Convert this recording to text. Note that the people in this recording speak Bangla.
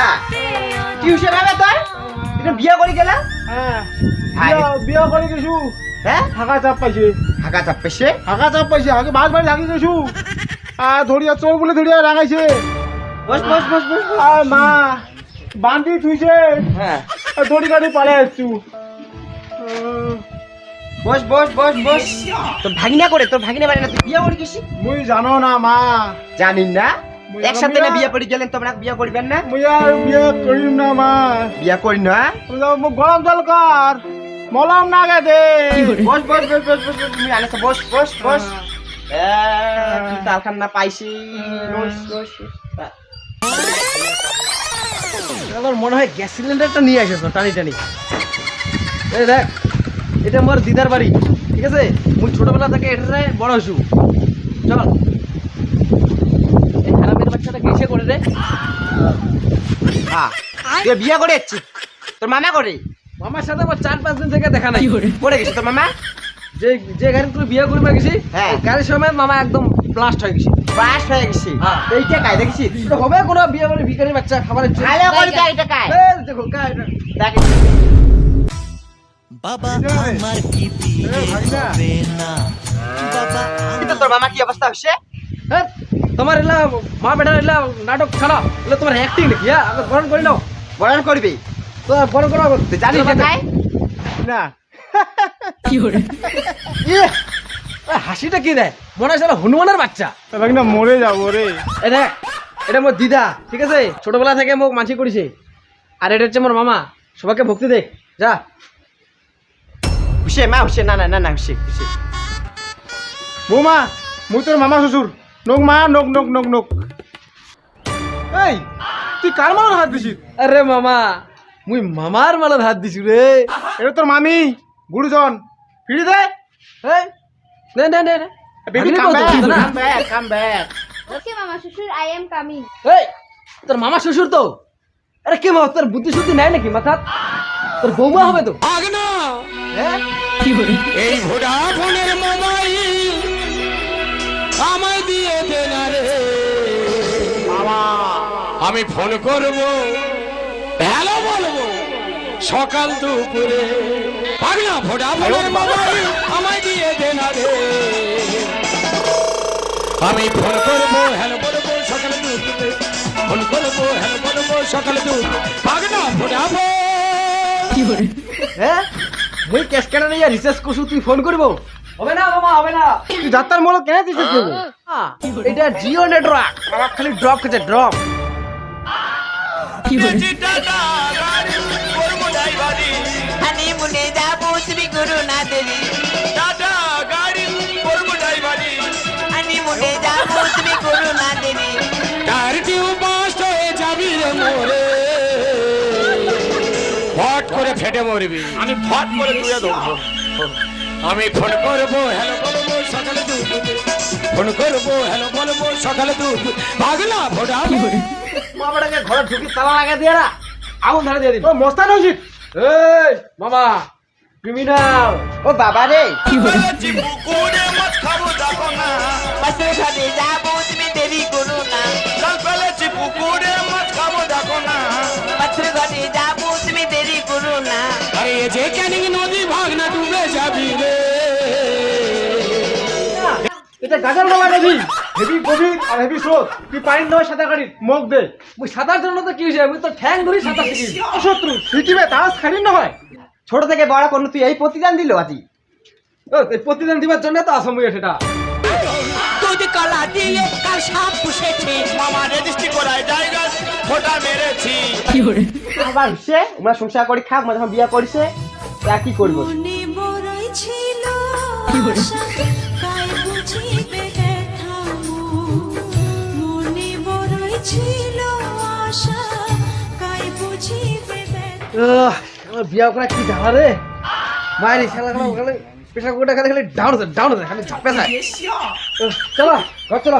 হ্যাঁ কি হইছে ভাবে তোর বিয়া করে গেলা? হ্যাঁ। বিয়া গৈছো। হ্যাঁ? চাপ পাইছে। চাপ হাগা চাপ পাইছে। আগে গৈছো। বুলি বস বস বস বস। মা বান্ধি থৈছে হ্যাঁ। বস বস বস বস। তোর ভাগিনা করে তোর ভাগিনা বাড়ি না তুই বিয়া করে গেছি মুই জানো না মা। জানিন না? একসাথে না বিয়া- করে গেলেন তোমরা বিয়া করবেন না? আর বিয়া কৰিম না মা। বিয়া করি না? গৰম জল কৰ মলম নাগে দে। বস বস বস বস তুমি আনেছো। বস বস বস। তালখান না পাইছি? বস বস বস। আমার মনে হয় গ্যাস সিলিন্ডারটা নিয়ে আসেছ টানি টানি। এই দেখ এটা আমার দিদার বাড়ি ঠিক আছে? মুই ছোটবেলা থেকে এটাতে বড় হইছু। চল। গেছে করে রে হ্যাঁ তুই বিয়া করে যাচ্ছি তোর মামা করে? মামার সাথে আমার চার পাঁচ দিন থেকে দেখা নাই। করে? গেছে তোর মামা? যে যে গাড়ি তুই বিয়ে করবে গেছি হ্যাঁ। গাড়ির সময় মামা একদম ব্লাস্ট হয়ে গেছে। বাস হয়ে গেছে? হ্যাঁ। এইটা কায় দেখছিস? হবে কোনো বিয়ে করে ভিখারি বাচ্চা খাবারের জন্য? ভালো করে কায় এটা কায়। এই দেখো কায় এটা। দেখ। বাবা আমার কি বিয়ে হবে না? বাবা তোর মামা কি অবস্থা হচ্ছে তোমার এলা মা বেটা এলা নাটক ছাড়া এলা তোমার অ্যাক্টিং নাকি হ্যাঁ? বরণ করে নাও। বরণ করবি? তো বরণ করা জানিস না। ইয়ে, এ, হাসিটা কি দেয় মনে হয় হনুমানের বাচ্চা। ভাগিনা মরে যাব রে এ দেখ এটা মোর দিদা ঠিক আছে? ছোটবেলা থেকে মোক মানসি করেছে। আর এটা হচ্ছে মোর মামা। সবাইকে ভক্তি দেখ। যা। হুসে মা হুসে না না না না হুসে হুসে বৌমা মুই তোর মামা শ্বশুর। নোক মা নোক নোক নোক নোক এই তুই কার মানত হাত দিছিস? আরে মামা মুই মামার মালত হাত দিছি রে। এটা তোর মামি গুরুজন। ফিরি দে। এই, নে নে নে নে। Baby come back come back come back okay মামা শ্বশুর আই এম কামিং এই তোর মামা শ্বশুর তো? আরে কে মা তোর বুদ্ধি শুদ্ধি নাই নাকি মাথা তোর বৌমা হবে তো? হ্যাঁ? এই ভোডাফোনের মোবাইল আমি ফোন করব। হ্যালো বলব। সকাল দুপুরে পাগলা ভোডাফোনের মোবাইল আমায় দিয়ে দে না রে আমি ফোন করব হ্যালো বলব সকাল দুপুরে ফোন করব হ্যালো বলব সকাল দুপুরে পাগলা ভোডাফোন হ্যাঁ মুই ক্যাশ কেটে নিয়ে রিচার্জ করছু তুই ফোন করব? হবে না মামা হবে না। তুই যাত্রার মূলত কেন দিছিস দেবো হ্যাঁ, এটা জিও নেটওয়ার্ক। আমার খালি ড্রপ খেতে ড্রপ যাব গুরু না গাড়ি করব ড্রাইভারি। যাব গুরু না হয়ে যাবি রে মোরে। ফট করে ফেটে মরবি। আমি ফট করে তুলে আমি ফোন করব হ্যালো বলব সকালে দুধ। ফোন করব হ্যালো বলব সকালে দুধ। পাগলা ভোটা মা বেটাকে ঘরে ঢুকি তালা লাগা দিয়ে না আগুন ধরে দিয়ে দিন ও মস্তান হয়েছিস এই মামা ক্রিমিনাল ও বাবা রে। পুকুরে মাছ খাব দেখো না মাসের ঘরে যাব তুমি দেরি করো না কাল ফেলেছি পুকুরে মাছ খাব দেখো না মাসের ঘরে যাব তুমি দেরি করো না আরে এ যে ক্যানিং নদী ভাগ না ডুবে যাবি রে। এটা গাজার গলা নদী হেভি গভীর আর হেভি স্রোত। তুই পানির নয় সাঁতার কাটিস মুখ দে। মুই সাঁতার জন্য তো কি হয়েছে? আমি তো ঠ্যাং ধরি সাঁতার শত্রু শিখিবে ছাড়ি নহয় ছোট থেকে বড় কোন তুই এই প্রতিদান দিল আজি। ও, এই প্রতিদিন দিবার জন্য তো আসাম সেটা। কলা দিয়ে কাল সাপ পুষেছে। মামা রেজিস্ট্রি করায় জায়গা ফোটা মেরেছি। আবার হুসে আমরা সংসার করে খাব মানে যখন বিয়া করিছে তা কি করব? মনে ছিল আমার বিয়া করা কি ঝালা রে? মায়ের খেলা খেলা খালি প্রেশার কুকারটা খালি খালি ডাউন ডাউন খালি ঝাপে যায় চলো ঘর চলো।